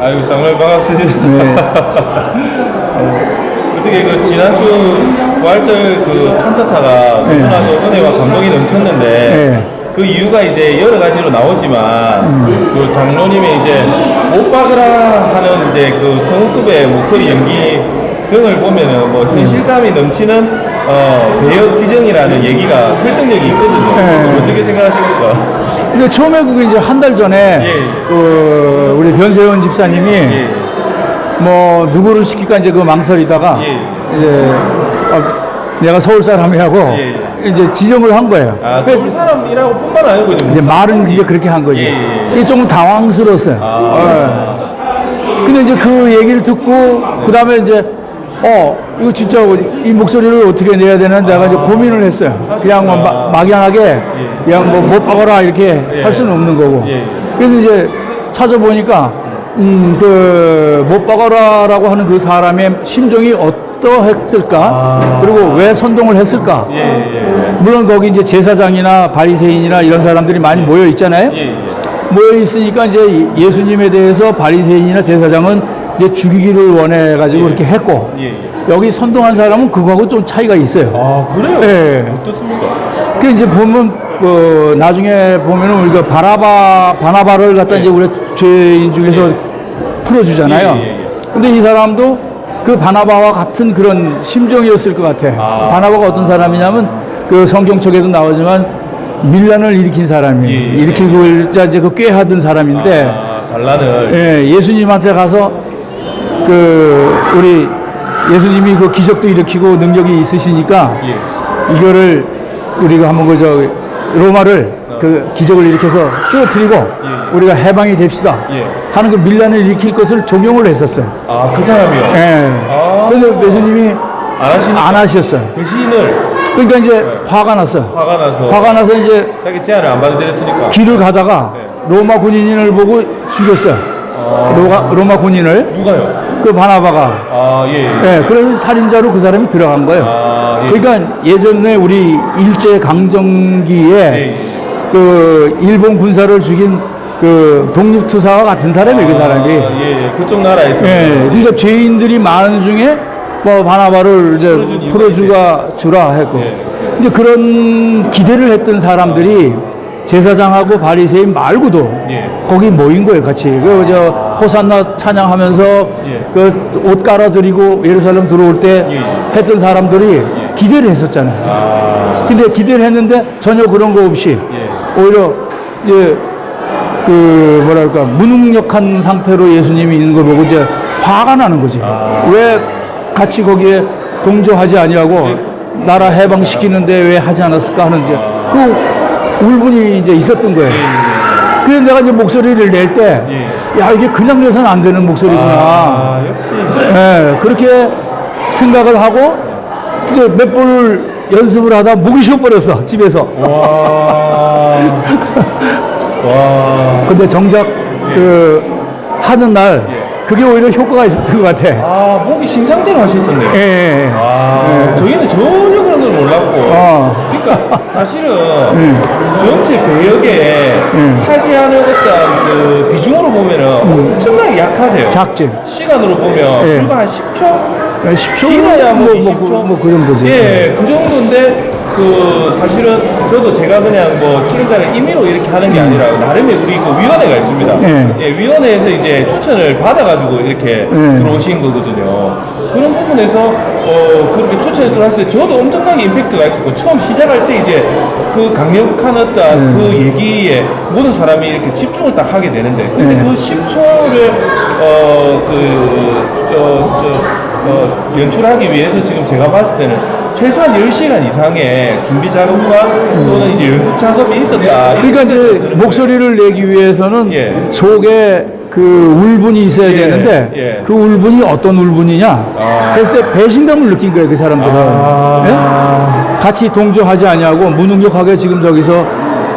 아유 정말 반갑습니다. 네. 어떻게 그 지난주 부활절 그 칸타타가 네. 너무나도 은혜와 감동이 넘쳤는데 네. 그 이유가 이제 여러 가지로 나오지만 그 장로님의 이제 못 박으라 하는 이제 그 성우급의 목소리 연기 등을 보면은 뭐 현실감이 넘치는 어, 배역 지정이라는 얘기가 설득력이 있거든요. 네. 어떻게 생각하십니까? 근데 처음에 그게 이제 한 달 전에 예. 그 우리 변세원 집사님이 예. 뭐 누구를 시킬까 이제 그 망설이다가 예. 이제 아, 내가 서울 사람이라고 예, 이제 지정을 한 거예요. 아, 서울 사람이라고 뿐만 아니고 이제 이제 말은 이제 그렇게 한 거지. 예, 예, 예. 이게 조금 당황스러웠어요. 아. 예. 근데 이제 그 얘기를 듣고 그 다음에 이제 어 이거 진짜 이 목소리를 어떻게 내야 되나 내가 이제 고민을 했어요. 그냥 뭐 마- 막연하게 그냥 뭐 못 박아라 이렇게 예. 할 수는 없는 거고. 예. 그래서 이제 찾아보니까 음, 음그 못 박아라라고 하는 그 사람의 심정이 어떠했을까 그리고 왜 선동을 했을까 예, 예, 물론 거기 이제 제사장이나 바리새인이나 이런 사람들이 많이 모여 있잖아요. 예, 예. 모여 있으니까 이제 예수님에 대해서 바리새인이나 제사장은 이제 죽이기를 원해 가지고 이렇게 했고 예, 예. 여기 선동한 사람은 그거하고 좀 차이가 있어요. 아, 그래요? 예. 어떻습니까? 그 이제 보면 어, 나중에 보면은 우리가 바나바 바나바를 갖다 이제 우리 죄인 중에서 풀어주잖아요. 예, 예, 예. 근데 이 사람도 그 바나바와 같은 그런 심정이었을 것 같아. 아. 바나바가 어떤 사람이냐면 그 성경책에도 나오지만 밀란을 일으킨 사람이 예, 예. 일으키고 이제 그 꾀하던 사람인데 아, 반란을. 예, 예수님한테 가서 그 우리 예수님이 그 기적도 일으키고 능력이 있으시니까 예. 이거를 우리가 한번 그저 로마를 그 기적을 일으켜서 쓰러뜨리고 예. 우리가 해방이 됩시다 예. 하는 그 밀란을 일으킬 것을 종용을 했었어요. 아, 그 사람이요? 예. 아. 그런데 예수님이 안 하시니까. 안 하셨어요. 배신을 그러니까 이제 화가 났어. 화가 나서. 화가 나서 이제 자기 제안을 안 받아들였으니까. 길을 가다가 네. 로마 군인을 보고 죽였어요. 아. 로마, 로마 군인을 누가요? 그 바나바가 아, 예. 예. 예, 그래서 살인자로 그 사람이 들어간 거예요. 아, 예. 그러니까 예전에 우리 일제 강점기에 예, 예. 그 일본 군사를 죽인 그 독립투사와 같은 사람이에요, 그 사람이. 아, 예, 예. 그쪽 나라에서. 예, 그러니까 죄인들이 많은 중에 뭐 바나바를 이제 풀어준 이유가 풀어주가 주라 했고. 예. 이제 그런 기대를 했던 사람들이 제사장하고 바리새인 말고도 예. 거기 모인 거예요, 같이. 그저 호산나 찬양하면서 예. 그옷 깔아드리고 예루살렘 들어올 때 예, 예. 했던 사람들이 기대를 했었잖아요. 아, 근데 기대를 했는데 전혀 그런 거 없이 예. 오히려 이제 그 뭐랄까 무능력한 상태로 예수님이 있는 걸 보고 이제 화가 나는 거지. 아. 왜 같이 거기에 동조하지 아니하고 나라 해방시키는데 왜 하지 않았을까 하는 이제 그 울분이 이제 있었던 거예요. 그래서 내가 이제 목소리를 낼 때, 예. 야, 이게 그냥 내서는 안 되는 목소리구나. 아, 역시. 예, 그렇게 생각을 하고, 이제 몇 번을 연습을 하다 목이 쉬어버렸어, 집에서. 와. 와. 근데 정작 그 하는 날, 그게 오히려 효과가 있었던 것 같아. 아, 목이 심상대로 하셨었네요. 예, 예, 예. 아, 저희는 전혀 걸 몰랐고. 어. 그러니까 사실은 음. 전체 배역에 음. 차지하는 어떤 그 비중으로 보면은 엄청나게 약하세요. 작지. 시간으로 보면 예. 불과 한 10초? 10초? 길어야 뭐, 뭐, 20초? 뭐, 그- 뭐그 정도지. 예, 그 정도인데, 그, 사실은 저도 제가 그냥 뭐 출연자를 임의로 이렇게 하는 게 아니라 나름의 우리 그 위원회가 있습니다. 음. 예. 위원회에서 이제 추천을 받아가지고 이렇게 예. 들어오신 거거든요. 그런 부분에서, 어, 그렇게 추천을 들어왔을 때 저도 엄청나게 임팩트가 있었고, 처음 시작할 때 이제 그 강력한 어떤 음. 그 얘기에 모든 사람이 이렇게 집중을 딱 하게 되는데, 근데 예. 그 10초를, 어, 그, 저, 저, 어, 연출하기 위해서 지금 제가 봤을 때는 최소한 10시간 이상의 준비 작업과 또는 이제 연습 작업이 있었다. 그러니까 이제 목소리를 내기 위해서는 예. 속에 그 울분이 있어야 예, 되는데 예. 그 울분이 어떤 울분이냐 아. 그랬을 때 배신감을 느낀 거예요 그 사람들은 아. 예? 같이 동조하지 아니하고 무능력하게 지금 저기서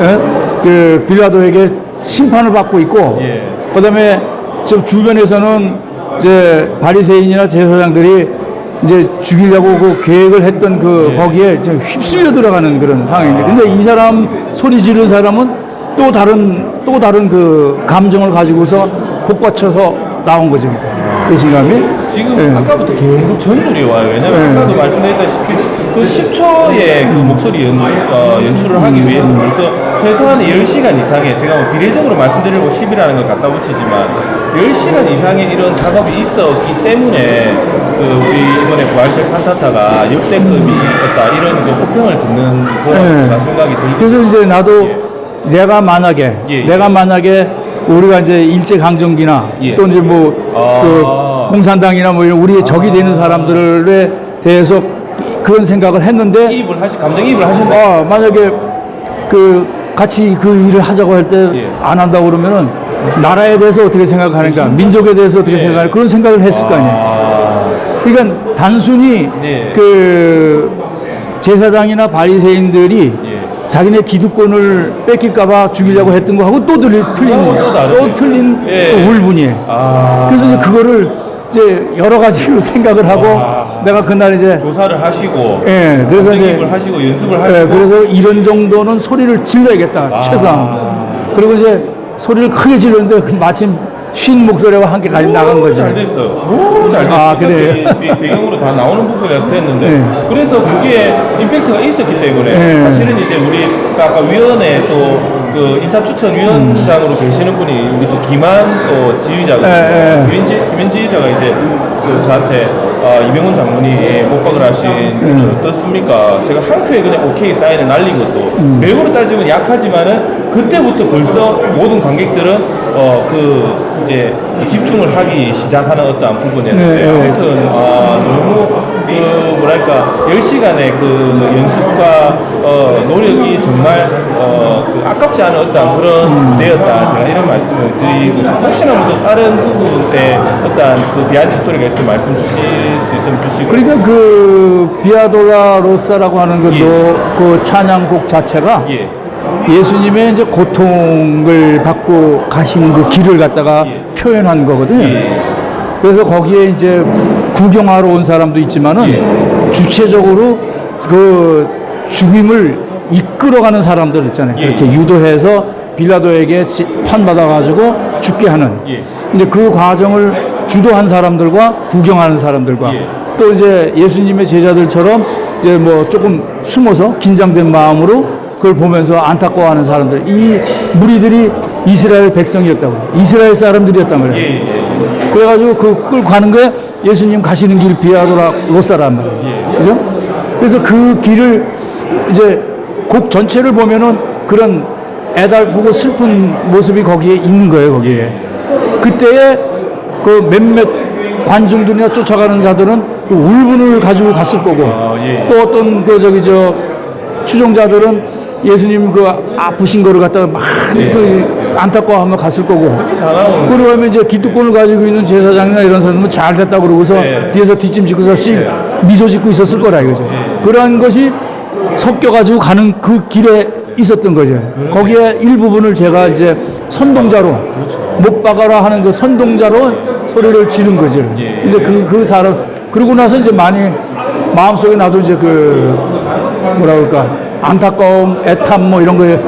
예? 그 빌라도에게 심판을 받고 있고 예. 그다음에 저 주변에서는 이제 바리새인이나 제사장들이 이제 죽이려고 그 계획을 했던 그 예. 거기에 이제 휩쓸려 들어가는 그런 상황인데 근데 이 사람 소리 지르는 사람은 또 다른 또 다른 그 감정을 가지고서 복받쳐서 나온 거죠. 배신감이. 지금 예. 아까부터 계속 전율이 와요. 왜냐면 네. 아까도 말씀드렸다시피 그 10초의 그 목소리 연, 어, 연출을 하기 위해서 벌써 최소한 10시간 이상의 제가 뭐 비례적으로 말씀드리고 10이라는 걸 갖다 붙이지만 10시간 이상의 이런 작업이 있었기 때문에 그 우리 이번에 부활절 칸타타가 역대급이었다 이런 이제 호평을 듣는 네. 제가 생각이 들고 그래서 이제 나도 내가 만약에 예, 예. 내가 만약에 우리가 이제 일제 강점기나 예. 또 이제 뭐그 아. 공산당이나 뭐 이런 우리의 적이 되는 사람들에 대해서 그런 생각을 했는데 이입을 하시 감정이입을 하셨나요? 어, 만약에 그 같이 그 일을 하자고 할 때 안 예. 한다고 그러면은 나라에 대해서 어떻게 생각하는가 민족에 대해서 어떻게 예. 생각하는가 그런 생각을 했을 거 아니에요. 아, 그러니까 단순히 네. 그 제사장이나 바리새인들이 예. 자기네 기득권을 뺏길까봐 죽이려고 했던 거하고 또 틀린 틀린 어, 또 틀린 예. 또 울분이에요. 아. 그래서 이제 그거를 이제 여러 가지로 생각을 하고 와. 내가 그날 이제 조사를 하시고 예 그래서 이제 하시고 연습을 하시고 예, 그래서 이런 정도는 소리를 질러야겠다 아. 최소한 그리고 이제 소리를 크게 질렀는데 그 마침 쉰 목소리와 함께 같이 나간 거죠. 잘 됐어요. 너무 잘 됐어요. 아, 그래요? 배- 배경으로 다 나오는 부분이라서 됐는데 네. 그래서 그게 임팩트가 있었기 때문에 네. 사실은 이제 우리 아까 위원회 또 그 인사 추천 위원장으로 계시는 분이 우리 또 김한 또 지휘자가 네, 네. 김현지 김현 지휘자가 이제 그 저한테 아, 이병훈 장군이 못박을 하신 그 어떻습니까? 제가 한 표에 그냥 오케이 사인을 날린 것도 외국으로 따지면 약하지만은 그때부터 벌써 모든 관객들은 어 그 이제 집중을 하기 시작하는 어떠한 부분이었는데 네, 네. 아무튼 아, 너무 그 뭐랄까 10시간의 그 연습과 어, 노력이 정말 어, 그 아깝지 않은 어떤 그런 무대였다 제가 이런 말씀을 드리고 혹시나 뭐또 다른 부분에 어떤 그 비하인드 스토리가 있으면 말씀 주실 수 있으면 주시고 그러니까 그 비아돌라 로사라고 하는 그, 예. 노- 그 찬양곡 자체가 예. 예수님의 이제 고통을 받고 가시는 그 길을 갖다가 예. 표현한 거거든요. 예. 그래서 거기에 이제 구경하러 온 사람도 있지만은 예. 주체적으로 그 죽임을 이끌어가는 사람들 있잖아요. 예. 이렇게 유도해서 빌라도에게 지- 판받아가지고 죽게 하는. 예. 이제 그 과정을 주도한 사람들과 구경하는 사람들과 예. 또 이제 예수님의 제자들처럼 이제 뭐 조금 숨어서 긴장된 마음으로 그걸 보면서 안타까워하는 사람들 이 무리들이 이스라엘 백성이었다고 이스라엘 사람들이었단 말이에요. 예, 예. 그래가지고 그 끌고 가는 거에 예수님 가시는 길 비아도라 로사란 말이에요. 예. 그죠? 그래서 그 길을 이제 곡 전체를 보면은 그런 애달프고 슬픈 모습이 거기에 있는 거예요, 거기에. 그때에 그 몇몇 관중들이나 쫓아가는 자들은 그 울분을 가지고 갔을 거고 아, 예. 또 어떤 그 저기 저 추종자들은 예수님 그 아프신 거를 갖다가 막 예. 그 안타까워하며 갔을 거고 그러고 하면 이제 기득권을 가지고 있는 제사장이나 이런 사람은 잘 됐다 그러고서 네. 뒤에서 뒷짐 짓고서 씩 미소 짓고 있었을 거라 이거죠. 그러한 것이 섞여가지고 가는 그 길에 있었던 거죠. 거기에 일부분을 제가 이제 선동자로 못 박아라 하는 그 선동자로 소리를 지른 거죠. 예. 근데 그, 그 사람, 그러고 나서 이제 많이 마음속에 나도 이제 그 뭐라 그럴까 안타까움, 애탐 뭐 이런 거에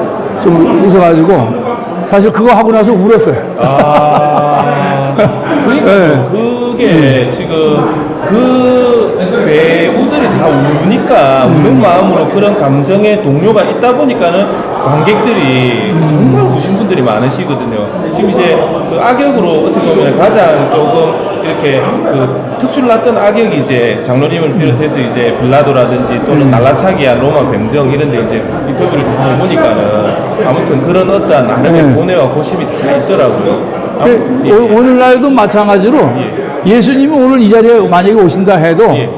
좀 있어가지고 사실 그거 하고 나서 울었어요. 아, 그러니까 네. 그게 지금 그 배우들이 다 우니까 우는 마음으로 그런 감정의 동료가 있다 보니까는 관객들이 정말 우신 분들이 많으시거든요. 지금 이제 그 악역으로 어떻게 보면 가장 조금 이렇게 그 특출 났던 악역이 이제 장로님을 비롯해서 이제 빌라도라든지 또는 날라차기야 로마 병정 이런 데 이제 인터뷰를 다 해보니까는 아무튼 그런 어떤 나름의 네. 고뇌와 고심이 다 있더라고요. 아, 그 예. 오- 오늘날도 마찬가지로 예. 수님이 오늘 이 자리에 만약에 오신다 해도 예.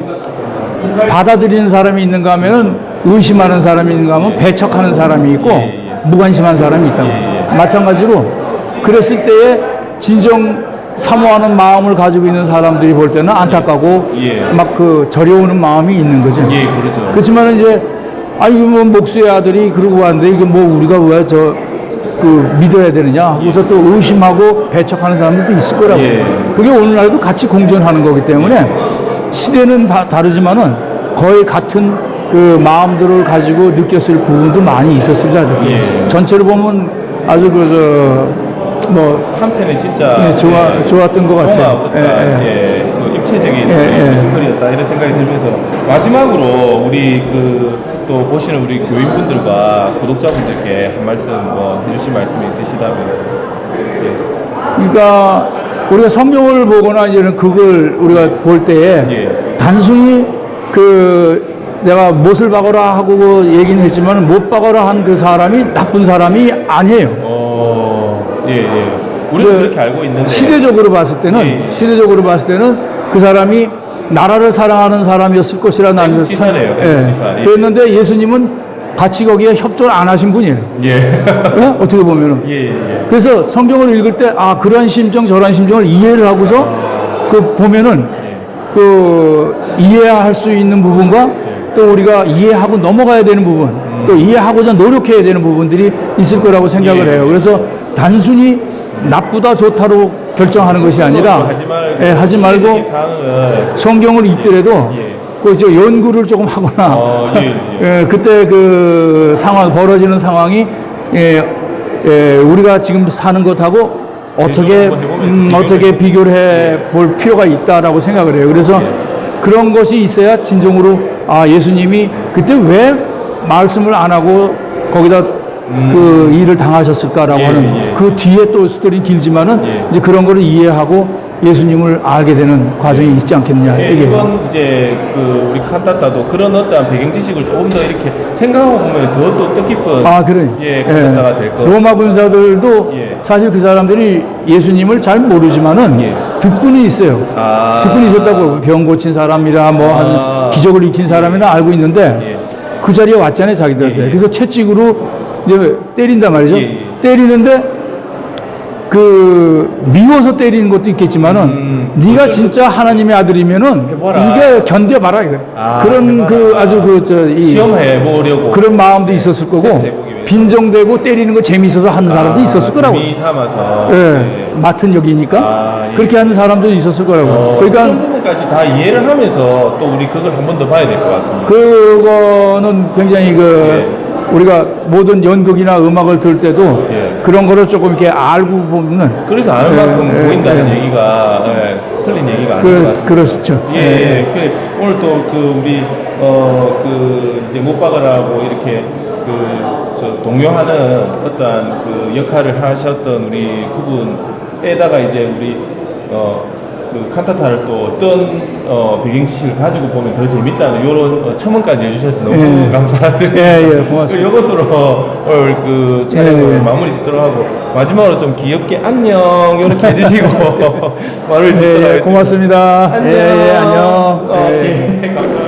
받아들이는 사람이 있는가 하면은 의심하는 사람이 있는가 하면 배척하는 사람이 있고 예, 무관심한 사람이 있다고 예, 마찬가지로 그랬을 때에 진정 사모하는 마음을 가지고 있는 사람들이 볼 때는 안타까고 예. 막그 저려오는 마음이 있는 거죠. 예, 그렇죠. 그렇지만 이제 아 이거 뭐 목수의 아들이 그러고 왔는데 이게 뭐 우리가 왜 저 그 믿어야 되느냐 하고서 또 의심하고 배척하는 사람들도 있을 거라고. 예. 그게 오늘날도 같이 공존하는 거기 때문에 시대는 다 다르지만은 거의 같은 그 마음들을 가지고 느꼈을 부분도 많이 있었을 자들. 예. 전체를 보면 아주 그 저 뭐 한편에 진짜 예, 좋아- 예, 좋았던 것 같아요. 어떤 예, 예, 그 입체적인 예, 예. 뮤지컬이었다 이런 생각이 들면서 마지막으로 우리 그 또 보시는 우리 교인분들과 구독자분들께 한 말씀 뭐 해주실 말씀이 있으시다면 예. 그러니까 우리가 성경을 보거나 이제는 그걸 우리가 볼 때에 예. 단순히 그 내가 못을 박아라 하고 그 얘기는 했지만 못 박아라 한 그 사람이 나쁜 사람이 아니에요. 어, 예, 예. 우리는 그 그렇게 알고 있는데 시대적으로 봤을 때는 예, 예. 시대적으로 봤을 때는 그 사람이 나라를 사랑하는 사람이었을 것이라 나는 애국지사네요, 예. 예. 그랬는데 예수님은 같이 거기에 협조를 안 하신 분이에요. 예. 예? 어떻게 보면은 예, 예. 그래서 성경을 읽을 때 아 그런 심정 저런 심정을 이해를 하고서 그 보면은 그 이해할 수 있는 부분과 또 우리가 이해하고 넘어가야 되는 부분 또 이해하고자 노력해야 되는 부분들이 있을 거라고 생각을 예. 해요. 그래서 단순히 나쁘다 좋다로 결정하는 것이 아니라 하지 말 예, 하지 말고 성경을 읽더라도 예. 그저 연구를 조금 하거나 어, 예, 예. 예, 그때 그 상황 벌어지는 상황이 예, 예, 우리가 지금 사는 것하고 어떻게 음, 어떻게. 비교를 해 볼 필요가 있다라고 생각을 해요. 그래서 예. 그런 것이 있어야 진정으로 아 예수님이 그때 왜 말씀을 안 하고 거기다 그 일을 당하셨을까라고 음. 예, 하는 예. 그 뒤에 또 스토리 길지만은 예. 이제 그런 거를 이해하고 예수님을 알게 되는 과정이 있지 않겠느냐 예, 이게 이번 이제 그 우리 칸타타도 그런 어떠한 배경 지식을 조금 더 이렇게 생각하고 보면 더 또 뜻깊은 아 그래 예, 칸타타가 될 거. 로마 군사들도 예. 사실 그 사람들이 예수님을 잘 모르지만은 예. 듣고는 있어요. 아. 듣고는 있었다고 병 고친 사람이라 뭐 아. 한 기적을 익힌 사람이라 알고 있는데 예. 그 자리에 왔잖아요 자기들한테. 예, 예. 그래서 채찍으로 이제 때린단 말이죠. 예, 예. 때리는데 그 미워서 때리는 것도 있겠지만은 음. 네가 진짜 하나님의 아들이면은 해봐라. 이게 견뎌봐라 이거. 아, 그런 해봐라. 그 아주 그저이 시험해 보려고 그런 마음도 있었을 거고 위해서. 빈정대고 때리는 거 재미있어서 하는 사람도 아, 있었을 거라고. 재미 삼아서 예, 예. 맡은 역이니까 아, 예. 그렇게 하는 사람도 있었을 거라고. 어, 그런 그러니까 부분까지 다 이해를 하면서 또 우리 그걸 한 번 더 봐야 될 것 같습니다. 그거는 굉장히 그 예. 우리가 모든 연극이나 음악을 들을 때도 예. 그런 거를 조금 이렇게 알고 보면 그래서 아는 예, 만큼 예, 보인다는 예. 얘기가 예, 틀린 얘기가 아닌 것 그, 같습니다. 그렇죠. 예, 예. 그 오늘 또 그 우리 어 그 이제 못 박으라고 이렇게 그저 동요하는 어떠한 그 역할을 하셨던 우리 부분에다가 이제 우리 어 그 칸타타를 또 어떤 어 배경 지식을 가지고 보면 더 재밌다는 이런 어, 첨언까지 해주셔서 너무 예. 감사드립니다. 예, 예, 고맙습니다. 그 이것으로 오늘 그 촬영을 예, 예. 마무리 짓도록 하고 마지막으로 좀 귀엽게 안녕 이렇게 해주시고 말을 짓도록 예, 예, 하겠습니다. 고맙습니다. 안녕. 예, 예, 안녕. 어, 예. 예, 감사합니다.